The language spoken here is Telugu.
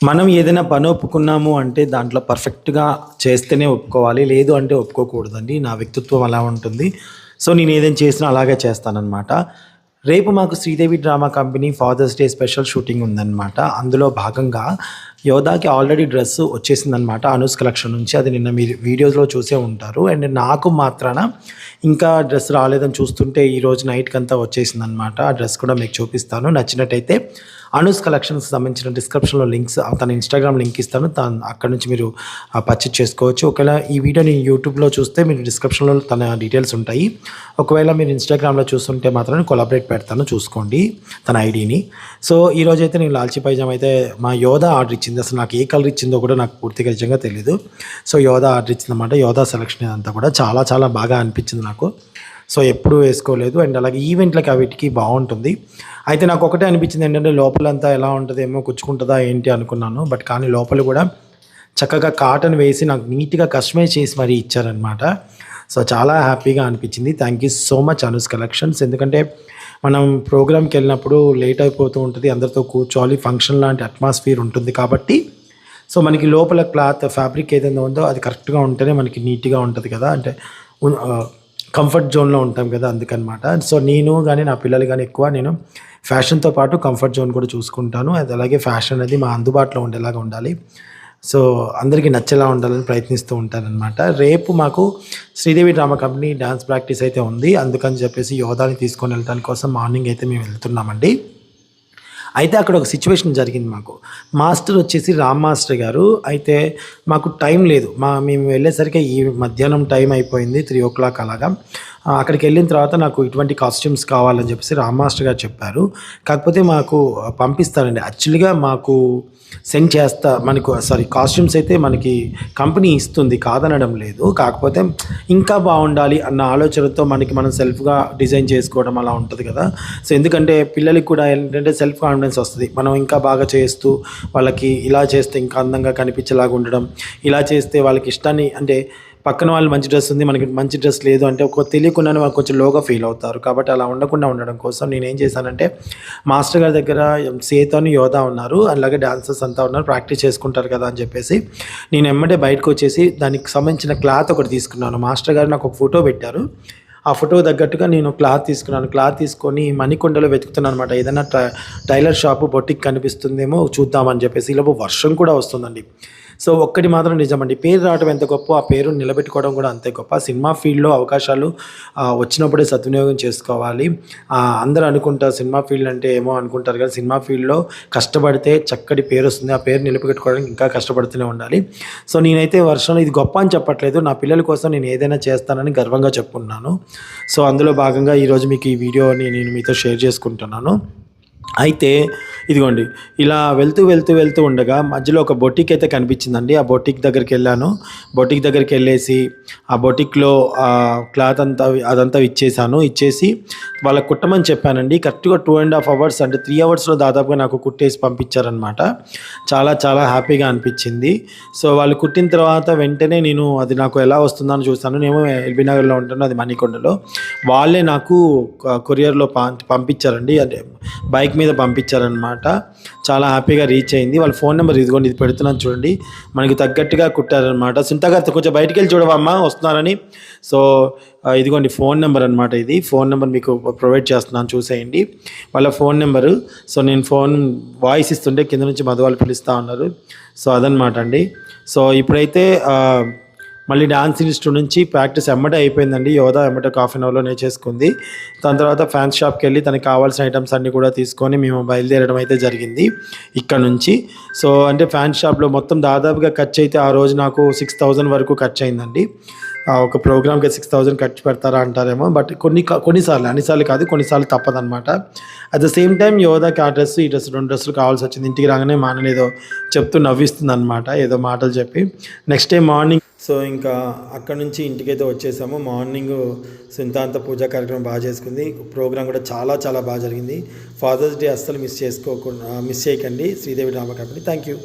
మనం ఏదైనా పని ఒప్పుకున్నాము అంటే దాంట్లో పర్ఫెక్ట్‌గా చేస్తేనే ఒప్పుకోవాలి. లేదు అంటే ఒప్పుకోకూడదండి. నా వ్యక్తిత్వం అలా ఉంటుంది. సో, నేను ఏదైనా చేసినా అలాగే చేస్తాననమాట. రేపు మాకు Sridevi drama company fathers day special shooting ఉందన్నమాట అందులో భాగంగా యోధాకి ఆల్రెడీ డ్రెస్ వచ్చేసిందనమాట అనూస్ కలెక్షన్ నుంచి. అది నిన్న మీరు వీడియోస్‌లో చూసే ఉంటారు. అండ్ నాకు మాత్రాన ఇంకా డ్రెస్ రాలేదని చూస్తుంటే ఈరోజు నైట్కి అంతా వచ్చేసిందనమాట. ఆ డ్రెస్ కూడా మీకు చూపిస్తాను. నచ్చినట్టయితే అనూస్ కలెక్షన్స్‌కి సంబంధించిన డిస్క్రిప్షన్‌లో లింక్స్ తన ఇన్‌స్టాగ్రామ్ లింక్ ఇస్తాను. తను అక్కడ నుంచి మీరు పర్చేజ్ చేసుకోవచ్చు. ఒకవేళ ఈ వీడియోని యూట్యూబ్‌లో చూస్తే మీరు డిస్క్రిప్షన్‌లో తన డీటెయిల్స్ ఉంటాయి. ఒకవేళ మీరు ఇన్‌స్టాగ్రామ్‌లో చూస్తుంటే మాత్రం కొలాబరేట్ పెడతాను చూసుకోండి తన ఐడీని. సో, ఈరోజైతే నేను లాల్చీ పైజామ్ అయితే మా యోధా ఆర్డర్ ఇచ్చింది. అసలు నాకు ఏ కలర్ ఇచ్చిందో కూడా నాకు పూర్తిగా నిజంగా తెలియదు సో, యోధా ఆర్డర్ ఇచ్చిందనమాట. యోధా సెలక్షన్ అంతా కూడా చాలా చాలా బాగా అనిపించింది నాకు. సో, ఎప్పుడూ వేసుకోలేదు. అండ్ అలాగే ఈవెంట్‌లకి అవిటికి బాగుంటుంది అయితే నాకు ఒకటే అనిపించింది ఏంటంటే లోపలంతా ఎలా ఉంటుందేమో కుచ్చుకుంటుందా ఏంటి అనుకున్నాను. బట్ కానీ లోపల కూడా చక్కగా కాటన్ వేసి నాకు నీట్‌గా కస్టమైజ్ చేసి మరీ ఇచ్చారనమాట. సో, చాలా హ్యాపీగా అనిపించింది. Thank you so much Anu's collections. ఎందుకంటే మనం ప్రోగ్రామ్‌కెళ్ళినప్పుడు లేట్ అయిపోతూ ఉంటుంది అందరితో కూర్చోవాలి. ఫంక్షన్ లాంటి అట్మాస్ఫియర్ ఉంటుంది కాబట్టి సో, మనకి లోపల క్లాత్ ఫ్యాబ్రిక్ ఏదైనా ఉందో అది కరెక్ట్‌గా ఉంటేనే మనకి నీట్‌గా ఉంటుంది కదా! అంటే కంఫర్ట్ జోన్‌లో ఉంటాం కదా! అందుకనమాట. సో, నేను కానీ నా పిల్లలు కానీ ఎక్కువ నేను ఫ్యాషన్‌తో పాటు కంఫర్ట్ జోన్ కూడా చూసుకుంటాను. అది అలాగే ఫ్యాషన్ అనేది మా అందుబాటులో ఉండేలాగా ఉండాలి. సో, అందరికీ నచ్చేలా ఉండాలని ప్రయత్నిస్తూ ఉంటాననమాట. రేపు మాకు Sridevi drama company dance practice అయితే ఉంది. అందుకని చెప్పేసి యోధాని తీసుకొని వెళ్ళటానికి కోసం మార్నింగ్ అయితే మేము వెళ్తున్నామండి. అయితే అక్కడ ఒక సిచ్యువేషన్ జరిగింది మాకు. మాస్టర్ వచ్చేసి రామ్ మాస్టర్ గారు. అయితే మాకు టైం లేదు. మా మేము వెళ్ళేసరికి ఈ మధ్యాహ్నం టైం అయిపోయింది. 3:00 అలాగా. అక్కడికి వెళ్ళిన తర్వాత నాకు ఇటువంటి కాస్ట్యూమ్స్ కావాలని చెప్పేసి రామ్ మాస్టర్ గారు చెప్పారు. కాకపోతే మాకు పంపిస్తారండి. యాక్చువల్‌గా మాకు సెండ్ చేస్తా మనకు సారీ కాస్ట్యూమ్స్ అయితే మనకి కంపెనీ ఇస్తుంది. కాదనడం లేదు. కాకపోతే ఇంకా బాగుండాలి అన్న ఆలోచనతో మనకి మనం సెల్ఫ్‌గా డిజైన్ చేసుకోవడం అలా ఉంటుంది కదా! సో, ఎందుకంటే పిల్లలకి కూడా ఏంటంటే సెల్ఫ్ కాన్ఫిడెన్స్ వస్తుంది మనం ఇంకా బాగా చేస్తూ వాళ్ళకి ఇలా చేస్తే ఇంకా అందంగా కనిపించేలాగా ఉండడం. ఇలా చేస్తే వాళ్ళకి ఇష్టాన్ని అంటే పక్కన వాళ్ళు మంచి డ్రెస్ ఉంది. మనకి మంచి డ్రెస్ లేదు అంటే ఒక తెలియకుండానే వాళ్ళు కొంచెం లోగా ఫీల్ అవుతారు. కాబట్టి అలా ఉండకుండా ఉండడం కోసం నేను ఏం చేశానంటే మాస్టర్ గారి దగ్గర సేతను, యోధా ఉన్నారు. అలాగే డాన్సర్స్ అంతా ఉన్నారు. ప్రాక్టీస్ చేసుకుంటారు కదా! అని చెప్పేసి నేను ఎమ్మటే బయటకొచ్చేసి దానికి సంబంధించిన క్లాత్ ఒకటి తీసుకున్నాను. మాస్టర్ గారు నాకు ఒక ఫోటో పెట్టారు. ఆ ఫోటో తగ్గట్టుగా నేను క్లాత్ తీసుకున్నాను. క్లాత్ తీసుకొని మణికొండలో వెతుకుతున్నాను అనమాట ఏదైనా ట టైలర్ షాపు బొటిక్ కనిపిస్తుందేమో చూద్దామని చెప్పేసి. ఈలోపు వర్షం కూడా వస్తుందండి. సో, ఒక్కటి మాత్రం నిజమండి. పేరు రావడం ఎంత గొప్ప ఆ పేరు నిలబెట్టుకోవడం కూడా అంతే గొప్ప. సినిమా ఫీల్డ్‌లో అవకాశాలు వచ్చినప్పుడే సద్వినియోగం చేసుకోవాలి. అందరూ అనుకుంటారు సినిమా ఫీల్డ్ అంటే ఏమో అనుకుంటారు కానీ సినిమా ఫీల్డ్‌లో కష్టపడితే చక్కటి పేరు వస్తుంది ఆ పేరు నిలబెట్టుకోవడానికి ఇంకా కష్టపడుతూనే ఉండాలి. సో, నేనైతే వర్షంలో ఇది గొప్ప అని చెప్పట్లేదు. నా పిల్లల కోసం నేను ఏదైనా చేస్తానని గర్వంగా చెప్పుకున్నాను సో, అందులో భాగంగా ఈరోజు మీకు ఈ వీడియోని నేను మీతో షేర్ చేసుకుంటున్నాను. అయితే ఇదిగోండి ఇలా వెళ్తూ, వెళ్తూ, వెళ్తూ ఉండగా మధ్యలో ఒక బొటిక్ అయితే కనిపించిందండి. ఆ బొటిక్ దగ్గరికి వెళ్ళాను బొటిక్ దగ్గరికి వెళ్ళేసి ఆ బొటిక్‌లో ఆ క్లాత్ అంతా అదంతా ఇచ్చేసాను. ఇచ్చేసి వాళ్ళకి కుట్టమని చెప్పానండి. కరెక్ట్‌గా టూ అండ్ హాఫ్ అవర్స్ అంటే త్రీ అవర్స్‌లో దాదాపుగా నాకు కుట్టేసి పంపించారనమాట. చాలా చాలా హ్యాపీగా అనిపించింది. సో, వాళ్ళు కుట్టిన తర్వాత వెంటనే నేను అది నాకు ఎలా వస్తుందని చూస్తాను నేను ఎల్బీ నగర్‌లో ఉంటాను. అది మణికొండలో. వాళ్ళే నాకు కొరియర్‌లో పం పంపించారండి. అంటే బైక్ మీద పంపించారనమాట. చాలా హ్యాపీగా రీచ్ అయింది. వాళ్ళ ఫోన్ నెంబర్ ఇదిగోండి ఇది పెడుతున్నాను చూడండి. మనకి తగ్గట్టుగా కుట్టారనమాట. సునీత కొంచెం కొంచెం బయటికెళ్ళి చూడవమ్మా వస్తున్నారని. సో, ఇదిగోండి ఫోన్ నెంబర్ అనమాట ఇది. ఫోన్ నెంబర్ మీకు ప్రొవైడ్ చేస్తున్నాను చూసేయండి. వాళ్ళ ఫోన్ నెంబరు సో, నేను ఫోన్ వాయిస్ ఇస్తుంటే కింద నుంచి మధు వాళ్ళు పిలుస్తా ఉన్నారు. సో, అదనమాట అండి. సో, ఇప్పుడైతే మళ్ళీ డాన్స్ ఇన్‌స్టిట్యూట్ నుంచి ప్రాక్టీస్ ఎమ్మటే అయిపోయిందండి. యోధా ఎమ్మటే హాఫ్ అన్ అవర్‌లో నేర్చేసుకుంది. దాని తర్వాత ఫ్యాన్స్ షాప్కి వెళ్ళి తనకి కావాల్సిన ఐటమ్స్ అన్నీ కూడా తీసుకొని మేము బయలుదేరడం అయితే జరిగింది ఇక్కడ నుంచి. సో, అంటే ఫ్యాన్స్ షాప్‌లో మొత్తం దాదాపుగా ఖర్చు అయితే ఆ రోజు నాకు 6000 వరకు ఖర్చు అయిందండి ఒక ప్రోగ్రామ్‌కి 6000 ఖర్చు పెడతారా అంటారేమో. బట్ కొన్ని కొన్నిసార్లు అన్నిసార్లు కాదు. కొన్నిసార్లు తప్పదనమాట. అట్ ద సేమ్ టైం యోధాకి ఆ డ్రెస్, ఈ డ్రెస్ రెండు డ్రెస్సులు కావాల్సొచ్చింది. ఇంటికి రాగానే మా ఏదో చెప్తూ నవ్విస్తుందనమాట. ఏదో మాటలు చెప్పి. నెక్స్ట్ డే మార్నింగ్ సో, ఇంకా అక్కడి నుంచి ఇంటికైతే వచ్చేసాము. మార్నింగ్ సింతాంత పూజా కార్యక్రమం బాగా చేసుకుంది. ప్రోగ్రామ్ కూడా చాలా చాలా బాగా జరిగింది. ఫాదర్స్ డే అస్సలు మిస్ చేసుకోకుండా మిస్ చేయకండి Sridevi drama company. Thank you.